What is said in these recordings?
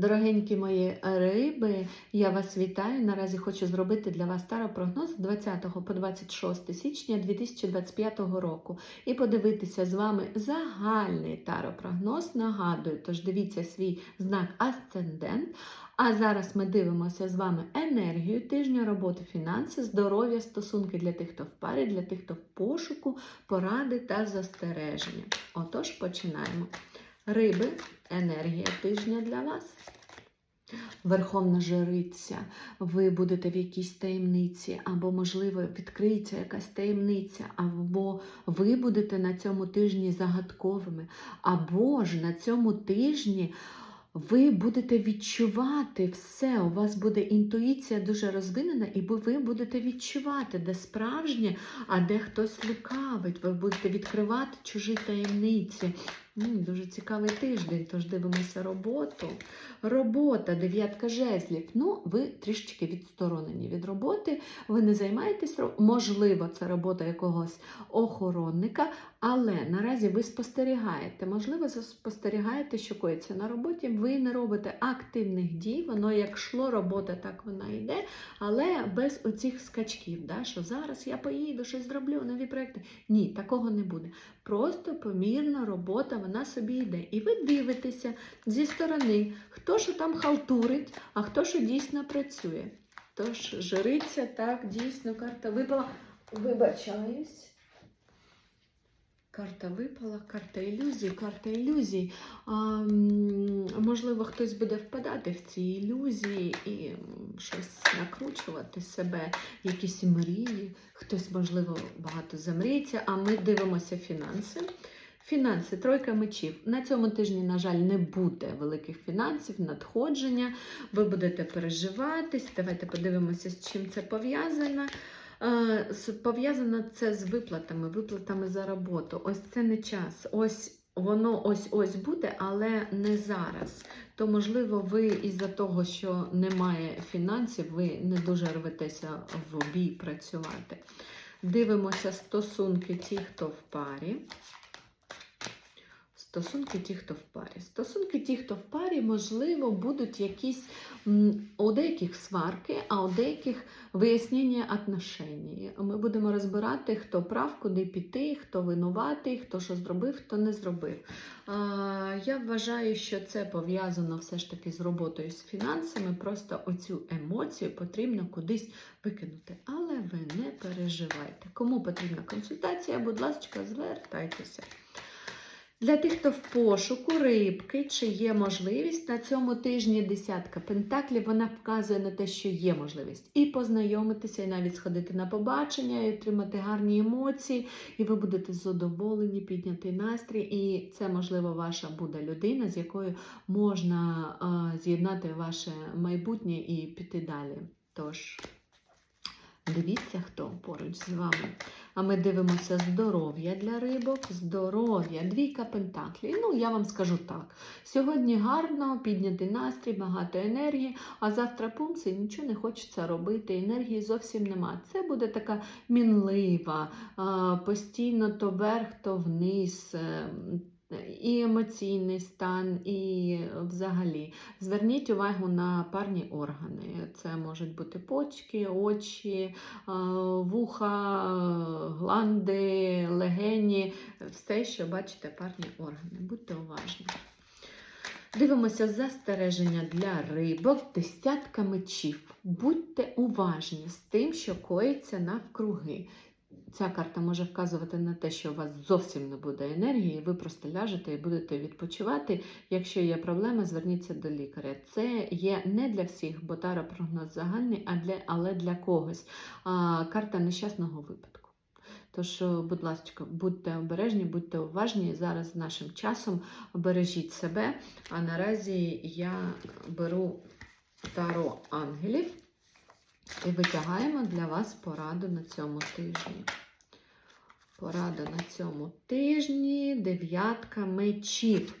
Дорогенькі мої риби, я вас вітаю. Наразі хочу зробити для вас таропрогноз з 20 по 26 січня 2025 року і подивитися з вами загальний таропрогноз. Нагадую, тож дивіться свій знак Асцендент. А зараз ми дивимося з вами енергію тижня, роботи, фінанси, здоров'я, стосунки для тих, хто в парі, для тих, хто в пошуку, поради та застереження. Отож, починаємо. Риби, енергія тижня для вас. Верховна жриця, ви будете в якійсь таємниці, або, можливо, відкриється якась таємниця, або ви будете на цьому тижні загадковими, або ж на цьому тижні ви будете відчувати все, у вас буде інтуїція дуже розвинена, і ви будете відчувати, де справжнє, а де хтось лукавить. Ви будете відкривати чужі таємниці. Дуже цікавий тиждень, тож дивимося роботу. Робота, дев'ятка жезлів. Ну, ви трішечки відсторонені від роботи, ви не займаєтесь, можливо, це робота якогось охоронника, але наразі ви спостерігаєте. Можливо, спостерігаєте, що коїться на роботі. Ви не робите активних дій, воно як шло робота, так вона йде, але без оцих скачків, да, що зараз я поїду, щось зроблю, нові проекти. Ні, такого не буде. Просто помірна робота, вона собі йде. І ви дивитеся зі сторони, хто що там халтурить, а хто що дійсно працює. Тож, жриця, так, дійсно, карта випала. Вибачаюсь. Карта випала, карта ілюзій, карта ілюзій. А, можливо, хтось буде впадати в ці ілюзії і щось накручувати себе, якісь мрії, хтось, можливо, багато замріється, а ми дивимося фінанси. Фінанси, тройка мечів. На цьому тижні, на жаль, не буде великих фінансів, надходження. Ви будете переживатись. Давайте подивимося, з чим це пов'язано. Е, Пов'язано це з виплатами, виплатами за роботу. Ось це не час. Ось воно ось ось буде, але не зараз. То, можливо, ви із-за того, що немає фінансів, ви не дуже рветеся в бій працювати. Дивимося стосунки ті, хто в парі. Стосунки ті, хто в парі. Стосунки ті, хто в парі, можливо, будуть якісь у деяких сварки, а у деяких вияснення отношень. Ми будемо розбирати, хто прав, куди піти, хто винуватий, хто що зробив, хто не зробив. Я вважаю, що це пов'язано все ж таки з роботою з фінансами. Просто оцю емоцію потрібно кудись викинути. Але ви не переживайте. Кому потрібна консультація, будь ласка, звертайтеся. Для тих, хто в пошуку рибки, чи є можливість на цьому тижні десятка пентаклів, вона вказує на те, що є можливість і познайомитися, і навіть сходити на побачення, і отримати гарні емоції, і ви будете задоволені, піднятий настрій. І це, можливо, ваша буде людина, з якою можна з'єднати ваше майбутнє і піти далі. Тож. Дивіться, хто поруч з вами. А ми дивимося здоров'я для рибок, здоров'я, двійка пентаклів. Ну, я вам скажу так. Сьогодні гарно, піднятий настрій, багато енергії, а завтра пумси нічого не хочеться робити, енергії зовсім нема. Це буде така мінлива, постійно то вверх, то вниз. Е, І емоційний стан, і взагалі. Зверніть увагу на парні органи. Це можуть бути почки, очі, е, вуха, е, гланди, легені, все, що бачите, парні органи. Будьте уважні. Дивимося застереження для рибок, десятка мечів. Будьте уважні з тим, що коїться навкруги. Ця карта може вказувати на те, що у вас зовсім не буде енергії, ви просто ляжете і будете відпочивати. Якщо є проблема, зверніться до лікаря. Це є не для всіх, бо таропрогноз загальний, а для, але для когось. А, карта нещасного випадку. Тож, е, будь ласка, будьте обережні, будьте уважні. Зараз нашим часом бережіть себе. А наразі я беру таро ангелів і витягаємо для вас пораду на цьому тижні. Порада на цьому тижні дев'ятка мечів.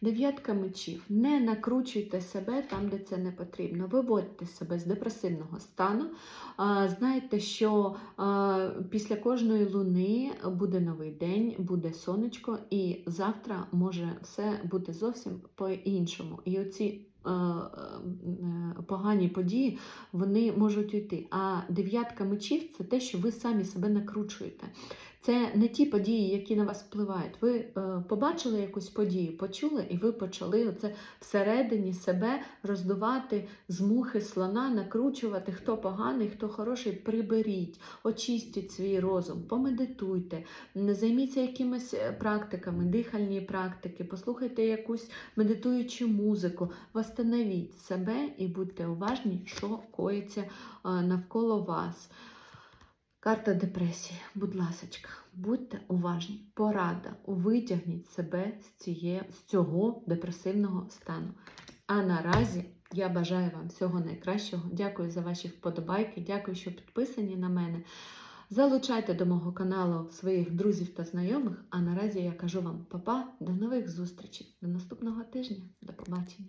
Дев'ятка мечів. Не накручуйте себе там, де це не потрібно. Виводьте себе з депресивного стану. Знайте, що після кожної луни буде новий день, буде сонечко, і завтра може все бути зовсім по-іншому. І оці погані події, вони можуть уйти. А дев'ятка мечів це те, що ви самі себе накручуєте. Це не ті події, які на вас впливають. Ви е, побачили якусь подію, почули, і ви почали оце всередині себе роздувати з мухи слона, накручувати, хто поганий, хто хороший. Приберіть, очистіть свій розум, помедитуйте, займіться якимись е, практиками, дихальні практики, послухайте якусь медитуючу музику, восстановіть себе і будьте уважні, що коїться е, навколо вас. Карта депресії, будь ласочка, будьте уважні. Порада, витягніть себе з, ціє, з цього депресивного стану. А наразі я бажаю вам всього найкращого. Дякую за ваші вподобайки, дякую, що підписані на мене. Залучайте до мого каналу своїх друзів та знайомих. А наразі я кажу вам па-па, до нових зустрічей, до наступного тижня. До побачення.